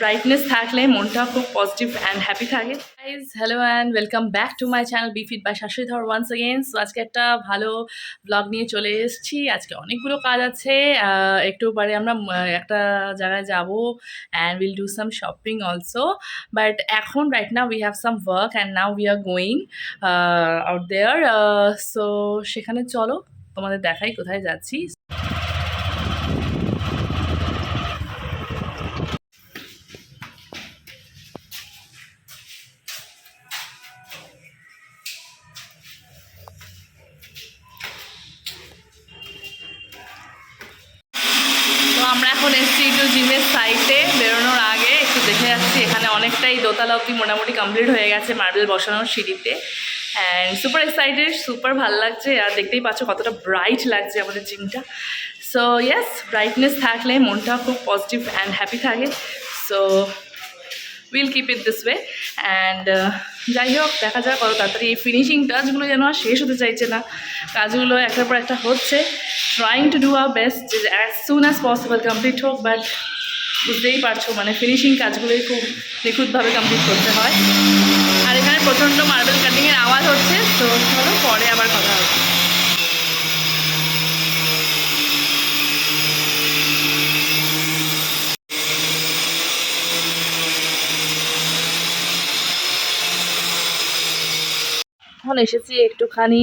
Brightness থাকলে মনটা খুব পজিটিভ অ্যান্ড হ্যাপি থাকে। Guys hello and welcome back to my channel be fit by শাশুড়ি ধর ওয়ান্স অ্যাগেন সো আজকে একটা ভালো ব্লগ নিয়ে চলে এসেছি। আজকে অনেকগুলো কাজ আছে। একটু পরে আমরা একটা জায়গায় যাব and will do some shopping also but এখন right now we have some work and now we are going out there so সেখানে চলো, তোমাদের দেখাই কোথায় যাচ্ছি। কমপ্লিট হয়ে গেছে মার্বেল বসানোর সিঁড়িতে। অ্যান্ড সুপার এক্সাইটেড সুপার ভালো লাগছে। আর দেখতেই পাচ্ছ কতটা ব্রাইট লাগছে আমাদের জিমটা। সো ইয়েস ব্রাইটনেস থাকলে মনটা খুব পজিটিভ অ্যান্ড হ্যাপি থাকে। So will keep it this way and যাই হোক, দেখা যাক কত তাড়াতাড়ি এই ফিনিশিং টাচগুলো যেন আর শেষ হতে চাইছে না। কাজগুলো একটার পর একটা হচ্ছে। Trying to do our best as soon as possible complete হোক বাট বুঝতেই পারছ মানে ফিনিশিং কাজগুলোই খুব নিখুঁতভাবে কমপ্লিট করতে হয়। আর এখানে প্রচণ্ড মার্বেল কাটিংয়ের আওয়াজ হচ্ছে, তো চলো পরে আবার কথা হবে। এখন এসেছি একটুখানি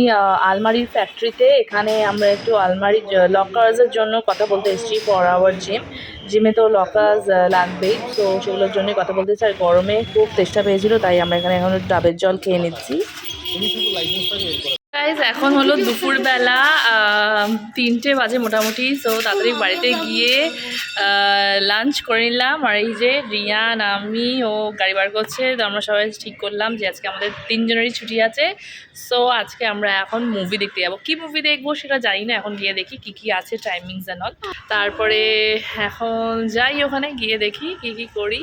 আলমারির ফ্যাক্টরিতে এখানে আমরা একটু আলমারি লকার্সের জন্য কথা বলতে এসেছি ফর আওয়ার জিম জিমে তো লকার্স লাগবেই। তো সেগুলোর জন্যই কথা বলতে চাই। গরমে খুব চেষ্টা পেয়েছিল, তাই আমরা এখানে এখন ডাবের জল খেয়ে নিচ্ছি। গাইজ এখন হলো দুপুরবেলা তিনটে বাজে মোটামুটি সো তাড়াতাড়ি বাড়িতে গিয়ে লাঞ্চ করে নিলাম। আর এই যে রিয়ান, আমি, ও গাড়ি বার করছে, তো আমরা সবাই ঠিক করলাম যে আজকে আমাদের তিনজনেরই ছুটি আছে। সো আজকে আমরা এখন মুভি দেখতে যাব। কি মুভি দেখব সেটা জানি না, এখন গিয়ে দেখি কি কি আছে টাইমিংস অ্যান্ড অল তারপরে এখন যাই ওখানে, গিয়ে দেখি কি কি করি।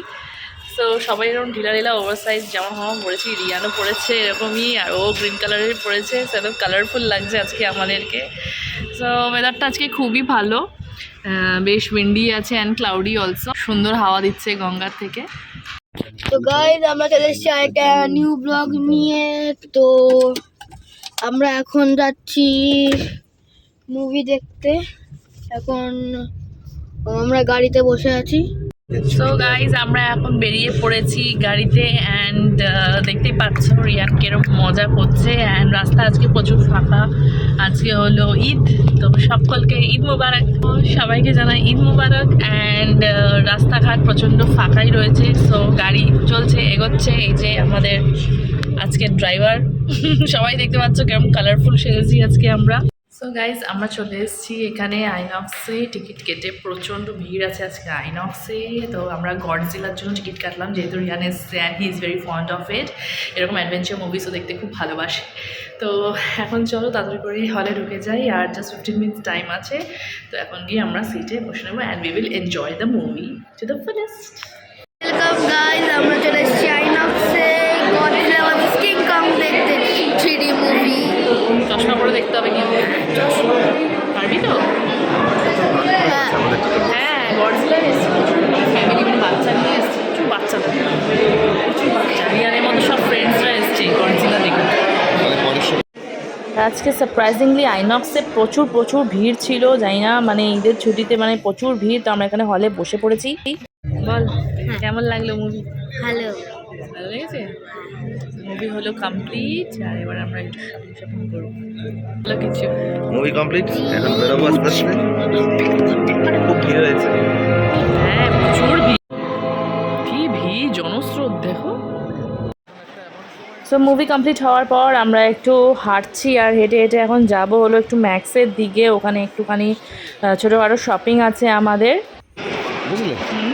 সো সবাই এরকম ঢিলা ঢিলা ওভার সাইজ জামা হামা পরেছি, রিয়ানও পরেছে এরকমই, আর ও গ্রিন কালারের পরেছে, সেরকম কালারফুল লাগছে আজকে আমাদেরকে। সো ওয়েদারটা আজকে খুবই ভালো বেশ উইন্ডি আছে অ্যান্ড ক্লাউডি অলসো সুন্দর হাওয়া দিচ্ছে গঙ্গার থেকে। তো গাইজ আমরা চলে এসেছি একটা নিউ ব্লগ নিয়ে, তো আমরা এখন যাচ্ছি মুভি দেখতে। এখন আমরা গাড়িতে বসে আছি। সো গাইজ আমরা এখন বেরিয়ে পড়েছি গাড়িতে অ্যান্ড দেখতেই পাচ্ছ রিয়ান কীরকম মজা করছে অ্যান্ড রাস্তা আজকে প্রচুর ফাঁকা। আজকে হলো ঈদ, তো সকলকে ঈদ মুবারক। সবাইকে জানাই ঈদ মুবারক অ্যান্ড রাস্তাঘাট প্রচণ্ড ফাঁকাই রয়েছে। সো গাড়ি চলছে, এগোচ্ছে, এই যে আমাদের আজকের ড্রাইভার সবাই দেখতে পাচ্ছ কেমন কালারফুল সেজেছি আজকে আমরা। সো গাইজ আমরা চলে এসেছি এখানে আইনক্সে। টিকিট কেটে প্রচণ্ড ভিড় আছে আজকে আইনক্সে। তো আমরা গডজিলার জন্য টিকিট কাটলাম, যেহেতু রিয়ান এসছে and he is very fond of it এরকম অ্যাডভেঞ্চার মুভিসও দেখতে খুব ভালোবাসে। তো এখন চলো তাড়াতাড়ি করে হলে ঢুকে যাই, আর জাস্ট ফিফটিন মিনিটস টাইম আছে। তো এখন গিয়ে আমরা সিটে বসে নেব and we will enjoy the movie to the fullest welcome guys আমরা চলে এসেছি আইনক্সে। গডজিলা দেখতে। চশমা পরে দেখতে হবে কিন্তু। পারবি তো? হ্যাঁ হ্যাঁ গডজিলা এসছে। ফ্যামিলি মানে বাচ্চা নিয়ে এসছে। প্রচুর বাচ্চা প্রচুর বাচ্চা। রিয়ানের মতো সব ফ্রেন্ডসরা এসছে গডজিলা দেখতে। আজকে সারপ্রাইজিংলি আইনক্সে প্রচুর প্রচুর ভিড় ছিল। জানি না মানে ঈদের ছুটিতে মানে প্রচুর ভিড় তো আমরা এখানে হলে বসে পড়েছি। বল কেমন লাগল মুভি হ্যালো ভালো লেগেছে? মুভি হলো কমপ্লিট আর এবার আমরা একটু শপিং শপিং করব। ভালো কিছু। মুভি কমপ্লিট এখন বেরোবো আস্তে আস্তে। খুব ভিড় হয়েছে। হ্যাঁ প্রচুর ভিড়। কি ভিড় জনস্রোত দেখো। সো মুভি কমপ্লিট হওয়ার পর আমরা একটু হাঁটছি আর হেঁটে হেঁটে এখন যাব হলো একটু ম্যাক্সের দিকে। ওখানে একটুখানি ছোটোখাটো শপিং আছে আমাদের। বুঝলে? হুম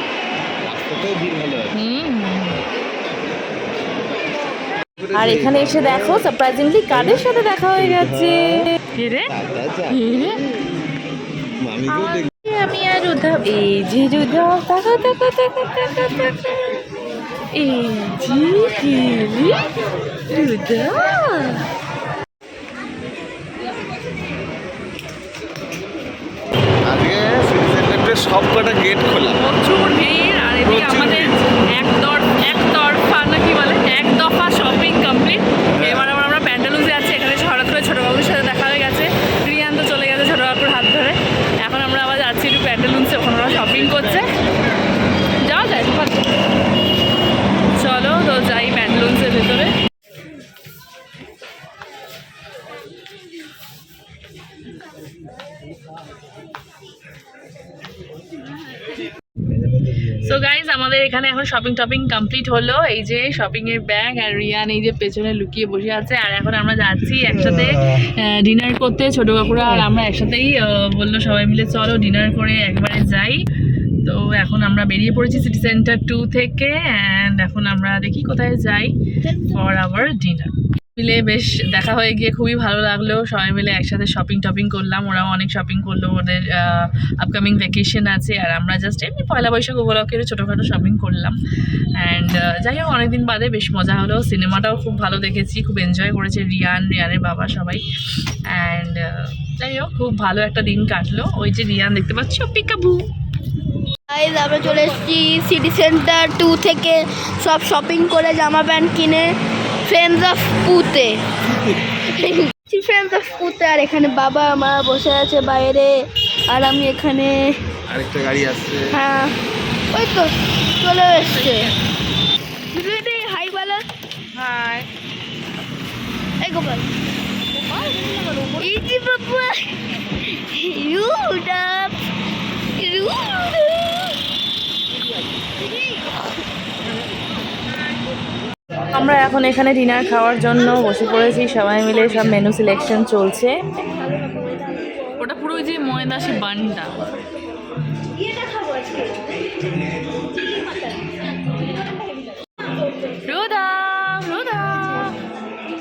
রাস্তাতেও ভিড় ভালো আছে হুম আর এখানে এসে দেখো সারপ্রাইজিংলি কাদের সাথে দেখা হয়ে গেছে? দেখ আমি আর উধাও এই যে তাকা তাকা তাকা তাকা এই যে আজকে সব কটা গেট খোলা। প্রচুর সো গাইজ আমাদের এখানে এখন শপিং টপিং কমপ্লিট হলো। এই যে শপিং এর ব্যাগ আর রিয়ান এই যে পেছনে লুকিয়ে বসে আছে। আর এখন আমরা যাচ্ছি একসাথে ডিনার করতে। ছোট কাকুরা আর আমরা একসাথেই আহ, বলল সবাই মিলে চলো ডিনার করে একবারে যাই। তো এখন আমরা বেরিয়ে পড়েছি সিটি সেন্টার টু থেকে। অ্যান্ড এখন আমরা দেখি কোথায় যাই ফর আওয়ার ডিনার মিলে বেশ দেখা হয়ে গিয়ে খুবই ভালো লাগল। সবাই মিলে একসাথে শপিং টপিং করলাম। ওরাও অনেক শপিং করল। ওদের আপকামিং ভ্যাকেশন আছে। আর আমরা জাস্ট এমনি পয়লা বৈশাখ উপলক্ষে ছোটোখাটো শপিং করলাম। অ্যান্ড যাই হোক, অনেকদিন বাদে বেশ মজা হলো। সিনেমাটাও খুব ভালো দেখেছি। খুব এনজয় করেছে রিয়ান, রিয়ানের বাবা সবাই। অ্যান্ড যাই হোক, খুব ভালো একটা দিন কাটলো। ওই যে রিয়ান, দেখতে পাচ্ছ? পিকাবু গাইজ আমরা চলে এসেছি সিটি সেন্টার টু থেকে। সব শপিং করে জামা প্যান্ট কিনে। ফ্রেন্ডস অফ পুতে ফ্রেন্ডস অফ পুতে আর এখানে বাবা মা বসে আছে বাইরে আর আমি এখানে আরেকটা গাড়ি আসছে। হ্যাঁ ওই তো চলে এসছে। হাই বলো। হাই এই গোপাল। বাবা রুডা রুডা আমরা এখন এখানে ডিনার খাওয়ার জন্য বসে পড়েছি সবাই মিলে সব মেনু সিলেকশন চলছে। ওটা পুরো যে বানটা।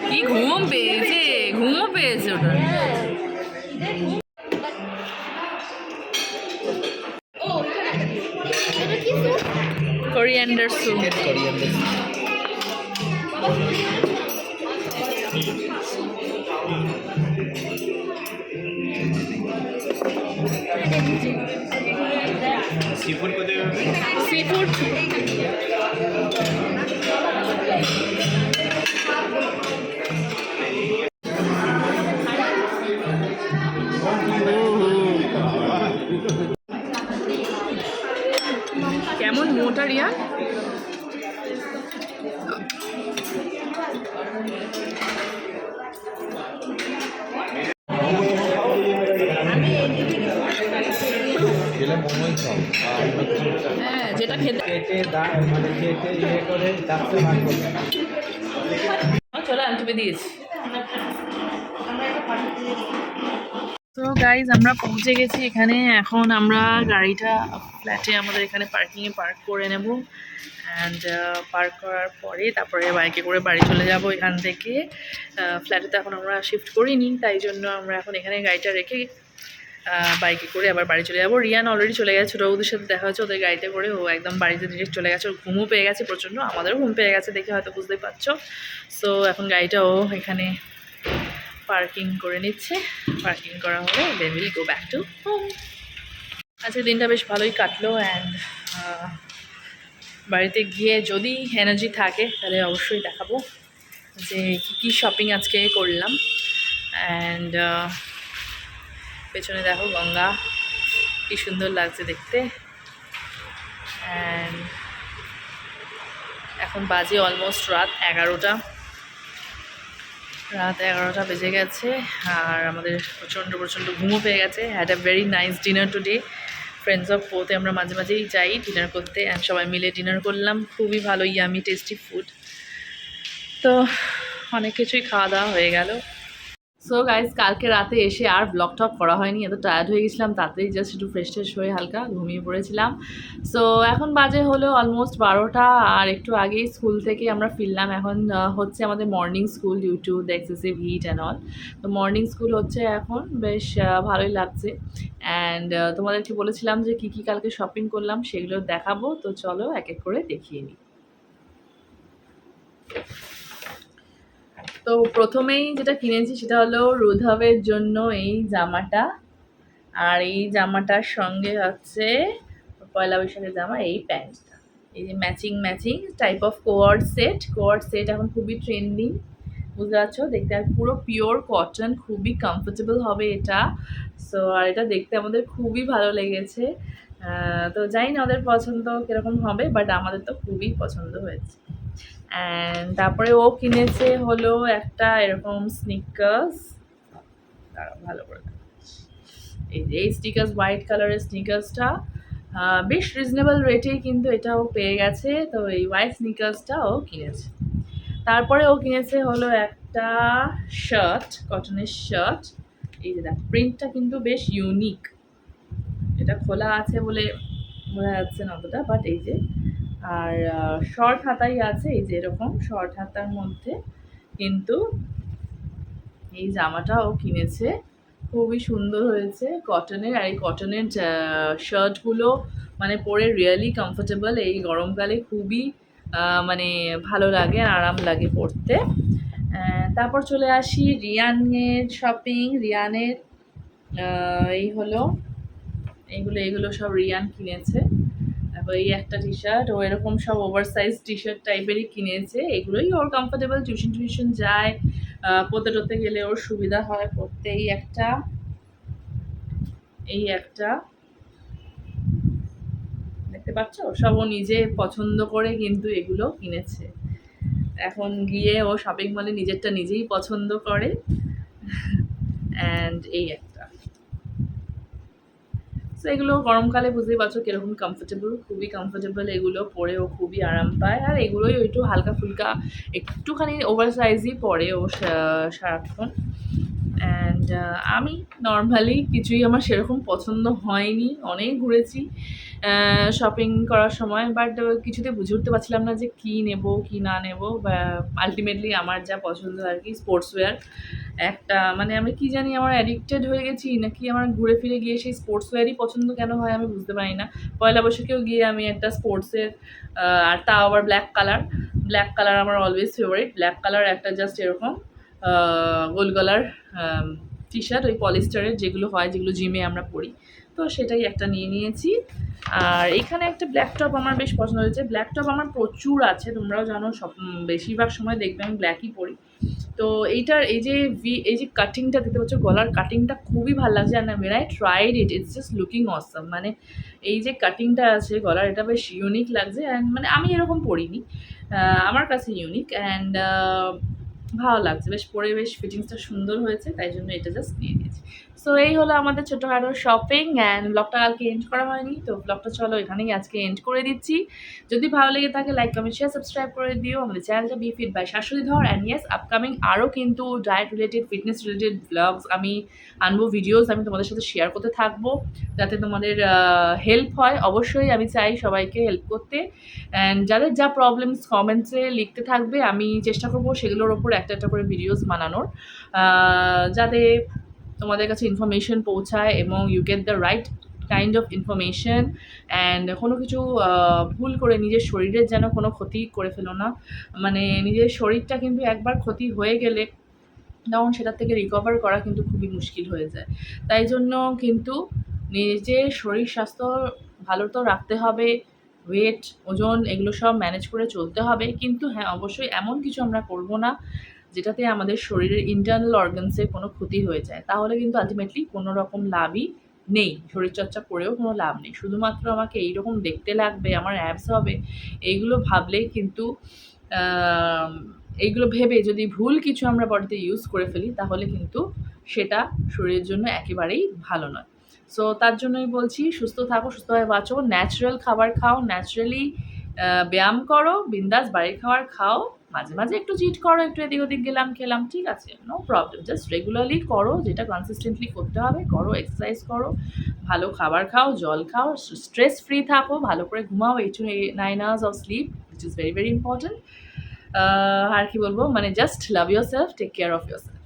কি ঘুম পেয়েছে ঘুমও পেয়েছে ওটা। কোরিয়ান্ডার স্যুপ সি ফুড কেমন মোটা রিয়া? মোমোই খাও হ্যাঁ যেটা খেতে দা- মানে ইয়ে করে দাঁতটা ভাগ করতে চলো আমি তুলে দিয়েছি। তো গাইজ আমরা পৌঁছে গেছি এখানে। এখন আমরা গাড়িটা ফ্ল্যাটে আমাদের এখানে পার্কিংয়ে পার্ক করে নেব। অ্যান্ড পার্ক করার পরে তারপরে বাইকে করে বাড়ি চলে যাব এখান থেকে। ফ্ল্যাটে তো এখন আমরা শিফট করিনি তাই জন্য আমরা এখন এখানে গাড়িটা রেখে বাইকে করে আবার বাড়ি চলে যাব। রিয়ান অলরেডি চলে গেছে বৌদির সাথে দেখা হচ্ছে ওদের গাড়িতে করে। ও একদম বাড়িতে ডিরেক্ট চলে গেছে, ওর ঘুমও পেয়ে গেছে প্রচণ্ড। আমাদেরও ঘুম পেয়ে গেছে দেখে হয়তো বুঝতেই পারছ। সো এখন গাড়িটা ও এখানে পার্কিং করে নিচ্ছে। পার্কিং করা হলে then will go back to home আজকে দিনটা বেশ ভালোই কাটলো অ্যান্ড বাড়িতে গিয়ে যদি এনার্জি থাকে তাহলে অবশ্যই দেখাবো যে কী কী শপিং আজকে করলাম। অ্যান্ড পেছনে দেখো গঙ্গা, কি সুন্দর লাগছে দেখতে। অ্যান্ড এখন বাজে অলমোস্ট রাত এগারোটা। রাত এগারোটা বেজে গেছে, আর আমাদের প্রচণ্ড প্রচণ্ড ঘুমও পেয়ে গেছে। Had a very nice dinner today friends of পোতে আমরা মাঝে মাঝেই যাই ডিনার করতে অ্যান্ড সবাই মিলে ডিনার করলাম। খুবই ভালো ইয়ামি টেস্টি ফুড তো অনেক কিছুই খাওয়া দাওয়া হয়ে গেল। সো গাইজ কালকে রাতে এসে আর ব্লগ টক করা হয়নি, এত টায়ার্ড হয়ে গেছিলাম, তাতেই জাস্ট একটু ফ্রেশ ট্রেশ হয়ে হালকা ঘুমিয়ে পড়েছিলাম। সো এখন বাজে হলো অলমোস্ট বারোটা, আর একটু আগেই স্কুল থেকে আমরা ফিরলাম। এখন হচ্ছে আমাদের morning school due to the excessive heat and all তো মর্নিং স্কুল হচ্ছে এখন, বেশ ভালোই লাগছে। অ্যান্ড তোমাদেরকে বলেছিলাম যে কী কী কালকে শপিং করলাম, সেগুলো দেখাবো। তো চলো এক এক করে দেখিয়ে নিই। তো প্রথমেই যেটা কিনেছি সেটা হলো রুধাবের জন্য এই জামাটা। আর এই জামাটার সঙ্গে হচ্ছে পয়লা বৈশাখের জামা, এই প্যান্টটা। এই যে matching matching type of coord set coord set এখন খুবই ট্রেন্ডিং বুঝতে পারছ? দেখতে আর পুরো পিওর কটন খুবই কমফোর্টেবল হবে এটা। সো আর এটা দেখতে আমাদের খুবই ভালো লেগেছে। তো জানি না ওদের পছন্দ কীরকম হবে বাট আমাদের তো খুবই পছন্দ হয়েছে। অ্যান্ড তারপরে ও কিনেছে হলো একটা এরকম স্নিকার্স ভালো করে এই যে, এই স্নিকার্স হোয়াইট কালারের স্নিকার্সটা বেশ রিজনেবল রেটেই কিন্তু এটাও পেয়ে গেছে। তো এই হোয়াইট স্নিকার্সটা ও কিনেছে। তারপরে ও কিনেছে হলো একটা শার্ট কটনের শার্ট এই যে দেখ প্রিন্টটা কিন্তু বেশ ইউনিক এটা খোলা আছে বলে বোঝা যাচ্ছে না অতটা বাট এই যে আর শর্ট হাতাই আছে, এই যে এরকম শর্ট হাতার মধ্যে। কিন্তু এই জামাটাও কিনেছে, খুবই সুন্দর হয়েছে। কটনের আর এই কটনের শার্টগুলো মানে পরে রিয়েলি কমফোর্টেবল এই গরমকালে খুবই মানে ভালো লাগে আর আরাম লাগে পরতে। তারপর চলে আসি রিয়ানের শপিং রিয়ানের এই হলো, এইগুলো এইগুলো সব রিয়ান কিনেছে। এই একটা টি শার্ট ও এরকম সব ওভার সাইজ টি শার্ট টাইপেরই কিনেছে। এগুলোই ওর কমফোর্টেবল টিউশন টিউশন যায় পড়তে টরতে গেলে ওর সুবিধা হয় পড়তে এই একটা। এই একটা। দেখতে পাচ্ছ? সব ও নিজে পছন্দ করে কিন্তু এগুলো কিনেছে। এখন গিয়ে ও শপিং মলে নিজেরটা নিজেই পছন্দ করে। অ্যান্ড এই একটা। তো এগুলো গরমকালে বুঝতেই পারছ কীরকম কমফোর্টেবল খুবই কমফোর্টেবল এগুলো পরেও খুবই আরাম পায়। আর এগুলোই একটু হালকা ফুলকা, একটুখানি ওভার সাইজই পরে ও সারাক্ষণ। অ্যান্ড আমি নর্মালি কিছুই আমার সেরকম পছন্দ হয়নি, অনেক ঘুরেছি শপিং করার সময়। বাট কিছুতে বুঝে উঠতে পারছিলাম না যে কী নেব, কী না নেব। বা আলটিমেটলি আমার যা পছন্দ আর কি স্পোর্টস ওয়্যার একটা মানে আমি কি জানি আমার অ্যাডিক্টেড হয়ে গেছি, নাকি আমার ঘুরে ফিরে গিয়ে সেই স্পোর্টস ওয়্যারই পছন্দ কেন হয় আমি বুঝতে পারি না। পয়লা বৈশাখেও গিয়ে আমি একটা স্পোর্টসের আর তাও আবার ব্ল্যাক কালার ব্ল্যাক কালার আমার অলওয়েজ ফেভারিট ব্ল্যাক কালার একটা জাস্ট এরকম গোল গলার টি শার্ট ওই পলিস্টারের যেগুলো হয়, যেগুলো জিমে আমরা পরি। তো সেটাই একটা নিয়ে নিয়েছি। আর এখানে একটা ব্ল্যাক টপ আমার বেশ পছন্দ হয়েছে। ব্ল্যাক টপ আমার প্রচুর আছে, তোমরাও জানো, সব বেশিরভাগ সময় দেখবে আমি ব্ল্যাকই পরি। তো এইটার এই যে ভি, এই যে কাটিংটা দেখতে পাচ্ছ, গলার কাটিংটা খুবই ভালো লাগছে আর আমি I tried it it's just looking awesome মানে এই যে কাটিংটা আছে গলার, এটা বেশ ইউনিক লাগছে অ্যান্ড মানে আমি এরকম পড়িনি। আমার কাছে ইউনিক অ্যান্ড ভালো লাগছে। বেশ পরে বেশ ফিটিংসটা সুন্দর হয়েছে, তাই জন্য এটা জাস্ট নিয়ে নিয়েছি। সো এই হলো আমাদের ছোটোখাটো শপিং অ্যান্ড ব্লগটা কালকে এন্ড করা হয়নি। তো ব্লগটা চলো এখানেই আজকে এন্ড করে দিচ্ছি। যদি ভালো লেগে থাকে লাইক কমেন্ট শেয়ার সাবস্ক্রাইব করে দিও। আমাদের চ্যানেলটা বি ফিট বাই শাশুড়ি ধর অ্যান্ড ইয়েস আপকামিং আরও কিন্তু diet related fitness related vlogs আমি আনব ভিডিওস আমি তোমাদের সাথে শেয়ার করতে থাকব। যাতে তোমাদের হেল্প হয়। অবশ্যই আমি চাই সবাইকে হেল্প করতে। অ্যান্ড যাদের যা প্রবলেমস কমেন্টসে লিখতে থাকবে, আমি চেষ্টা করব সেগুলোর ওপর একটা একটা করে ভিডিওস বানানোর যাতে তোমাদের কাছে ইনফরমেশন পৌঁছায় এবং you get the right kind of information and কোনো কিছু ভুল করে নিজের শরীরের যেন কোনো ক্ষতি করে ফেলো না। মানে নিজের শরীরটা কিন্তু একবার ক্ষতি হয়ে গেলে তখন সেটার থেকে রিকভার করা কিন্তু খুবই মুশকিল হয়ে যায়। তাই জন্য কিন্তু নিজের শরীর স্বাস্থ্য ভালো তো রাখতে হবে ওয়েট ওজন, এগুলো সব ম্যানেজ করে চলতে হবে। কিন্তু হ্যাঁ অবশ্যই এমন কিছু আমরা করব না, যেটাতে আমাদের শরীরের ইন্টারনাল অর্গানসের কোনো ক্ষতি হয়ে যায়। তাহলে কিন্তু আলটিমেটলি কোনো রকম লাভই নেই। শরীরচর্চা করেও কোনো লাভ নেই। শুধুমাত্র আমাকে এইরকম দেখতে লাগবে, আমার অ্যাপস হবে, এইগুলো ভাবলেই কিন্তু এইগুলো ভেবে যদি ভুল কিছু আমরা বডিতে ইউজ করে ফেলি, তাহলে কিন্তু সেটা শরীরের জন্য একেবারেই ভালো নয়। সো তার জন্যই বলছি, সুস্থ থাকো, সুস্থভাবে বাঁচো ন্যাচারাল খাবার খাও ন্যাচারালি ব্যায়াম করো, বিন্দাস বাড়ির খাবার খাও, মাঝে মাঝে একটু চিট করো, একটু এদিক ওদিক গেলাম, খেলাম, ঠিক আছে নো প্রবলেম জাস্ট রেগুলারলি করো, যেটা কনসিস্টেন্টলি করতে হবে, করো এক্সারসাইজ করো, ভালো খাবার খাও, জল খাও স্ট্রেস ফ্রি থাকো, ভালো করে ঘুমাও eight to nine hours of sleep which is very very important আর কি বলব মানে just love yourself take care of yourself